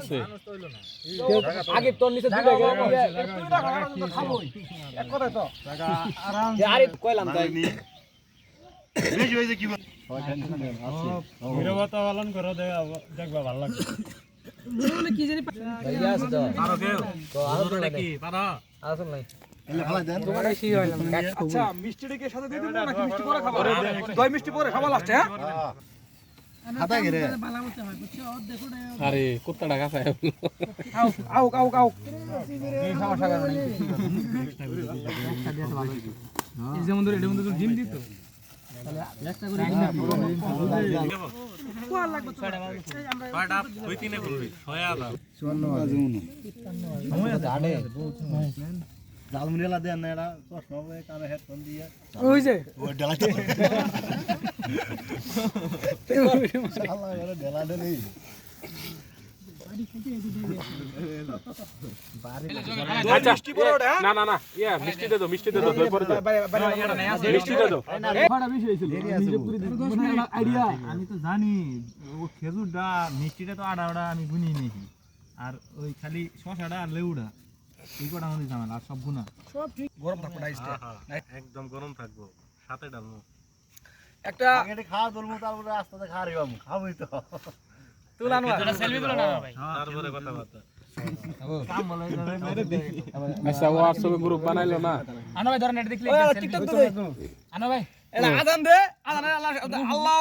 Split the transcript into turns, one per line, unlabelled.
আছে।
আগে তোর নিচে
পালন করো দেখবা ভালো লাগবে। আরও কেউ? আরও
আসল নাই।
দেন।
আচ্ছা মিষ্টিটাকে সাথে দিয়ে দেবো নাকি মিষ্টি পরে খাব? দই মিষ্টি পরে খাব লাস্টে হ্যাঁ।
আরে কুত্তাটা কাছে
আউ আউ আউ যেমন ধরে এটার মধ্যে তো ডিম দিত।
জালমুড়িলা দেন না এটা চশমা কানে হেডফোন দিয়ে।
ওই যে।
আচ্ছা
হ্যাঁ
না না না ইয়া মিষ্টি
আমি তো গুনি নিয়েছি আর ওই খালি শশাটা আর লেউটা এই কটা আমাদের ঝামেলা আর সব
থাকব
একদম গরম থাকব সাথে ডালমু
একটা
আগে খাওয়া দলমু তারপরে খাবই তো।
তুলানো
তারপরে কথাবার্তা।
আচ্ছা হোয়াটসঅ্যাপে গ্রুপ বানাইলো না?
আনো ভাই এটা আজান দে। আজান আল্লাহ আল্লাহ